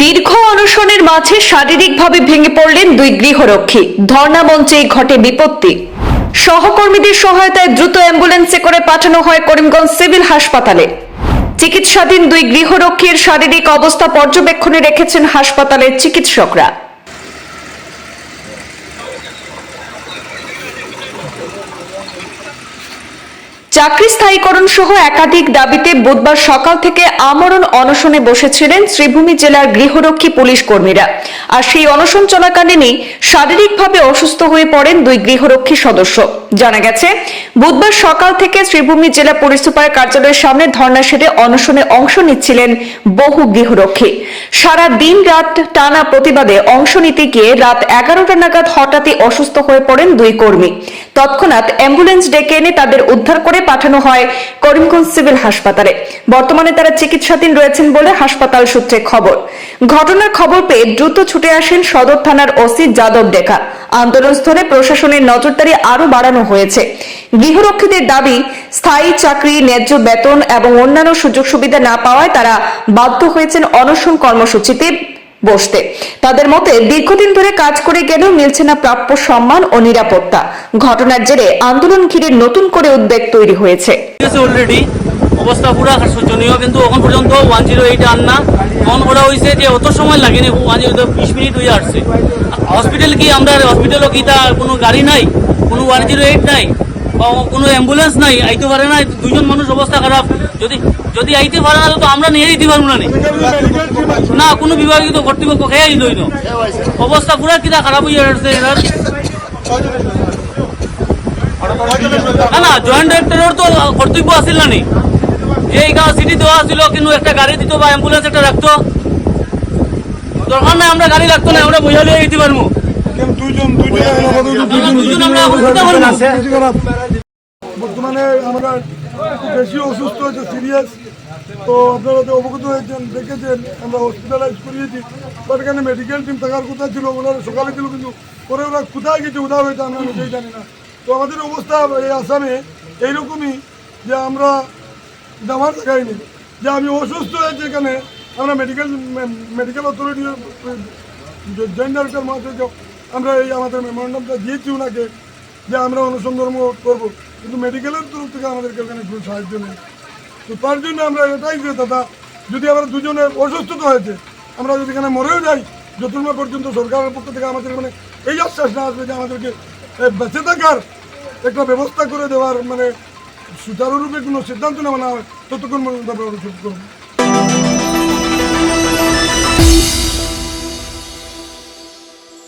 দীর্ঘ অনশনের মাঝে শারীরিকভাবে ভেঙে পড়লেন দুই গৃহরক্ষী। ধর্ণা মঞ্চেই ঘটে বিপত্তি। সহকর্মীদের সহায়তায় দ্রুত অ্যাম্বুলেন্সে করে পাঠানো হয় করিমগঞ্জ সিভিল হাসপাতালে। চিকিৎসাধীন দুই গৃহরক্ষীর শারীরিক অবস্থা পর্যবেক্ষণে রেখেছেন হাসপাতালের চিকিৎসকরা। চাকরি স্থায়ীকরণ সহ একাধিক দাবিতে বুধবার সকাল থেকে আমরণ অনশনে বসেছিলেন শ্রীভূমি জেলার গৃহরক্ষী পুলিশ কর্মীরা। আর সেই অনশন চলাকালীনই শারীরিকভাবে অসুস্থ হয়ে পড়েন দুই গৃহরক্ষী সদস্য। জানা গেছে, বুধবার সকাল থেকে শ্রীভূমি জেলা পুলিশ সুপার কার্যালয়ের সামনে ধর্ণা সেরে অনশনে অংশ নিচ্ছিলেন বহু গৃহরক্ষী। সারা দিন রাত টানা প্রতিবাদে অংশ নিতে গিয়ে রাত এগারোটা নাগাদ হঠাৎই অসুস্থ হয়ে পড়েন দুই কর্মী। তৎক্ষণাৎ অ্যাম্বুলেন্স ডেকে এনে তাদের উদ্ধার করে পাঠানো হয় করিমগঞ্জ সিভিল হাসপাতালে। বর্তমানে তারা চিকিৎসাধীন রয়েছেন বলে হাসপাতাল সূত্রে খবর। ঘটনার খবর পেয়ে দ্রুত ছুটে আসেন সদর থানার ওসি যাদব ডেকা। আন্দোলনস্থলে প্রশাসনের নজরদারি আরও বাড়ানো হয়েছে। গৃহরক্ষীদের দাবি, স্থায়ী চাকরি, ন্যায্য বেতন এবং অন্যান্য সুযোগ সুবিধা না পাওয়ায় তারা বাধ্য হয়েছেন অনশন কর্মসূচিতে। বসতে। তাদের মতে, দীর্ঘদিন ধরে কাজ করে গেলেও মিলছে না প্রাপ্য সম্মান ও নিরাপত্তা। ঘটনার জেরে আন্দোলন ঘিরে নতুন করে উদ্বেগ তৈরি হয়েছে। অলরেডি অবস্থা পুরা শোচনীয় কিন্তু এখন পর্যন্ত ওয়ান জিরো এইট আন না ফোন করা হয়েছে যে অত সময় লাগে লাগেনি, ওয়ান জিরো বিশ মিনিট হয়ে আসছে। হসপিটাল কি আমরা, হসপিটালও কি তা কোনো গাড়ি নাই? কোনো ওয়ান জিরো এইট নাই? কোনো অ্যাম্বুলেন্স নাই, আইতে পারে না, দুইজন মানুষ অবস্থা খারাপ। যদি যদি আইতে পারে না, তো আমরা নিয়ে দিতে পারব না না। কোনো বিভাগীয় তো কর্তৃপক্ষ খেয়ে দিল না অবস্থা পুরা কিনা খারাপ হয়ে এনার না না জয়েন্ট ডাইরেক্টরের তো কর্তব্য আছিল না যে এই গাঁও সিটি দেওয়া ছিল কিন্তু একটা গাড়ি দিত বা অ্যাম্বুলেন্স একটা রাখতো। দরকার নাই, আমরা গাড়ি রাখতো না, আমরা বইয়া লিয়ে দিতে পারব। বর্তমানে আমরা বেশি অসুস্থ হয়েছে সিরিয়াস। তো আপনারা তো অবগত হয়েছেন দেখেছেন আমরা হসপিটালাইজ করিয়েছি। বাট এখানে মেডিকেল টিম থাকার কথা ছিল ওনারা সকালে ছিল কিন্তু পরে ওরা কোথায় গেছে উদা হয়েছে আমরা নিজেই জানি না। তো আমাদের অবস্থা এই আসামে এইরকমই যে আমরা জামার দেখাইনি। যে আমি অসুস্থ হয়েছি এখানে আমরা medical medical authority joint director মহাশয়কে আমরা এই আমাদের মেমোরেন্ডামটা দিয়েছি ওনাকে যে আমরা অনুসন্ধান করব। কিন্তু মেডিকেলের তরফ থেকে আমাদেরকে ওখানে কোনো সাহায্য নেই। তো তার জন্য আমরা এটাই যে, দাদা, যদি আমরা দুজনে অসুস্থতা হয়েছে, আমরা যদি এখানে মরেও যাই, যতক্ষণ পর্যন্ত সরকারের পক্ষ থেকে আমাদের মানে এই আশ্বাস না আসবে যে আমাদেরকে বেঁচে থাকার একটা ব্যবস্থা করে দেওয়ার মানে সুচারুরূপে কোনো সিদ্ধান্ত নেওয়া না হয়, ততক্ষণ পর্যন্ত আমরা অনুসরণ করব।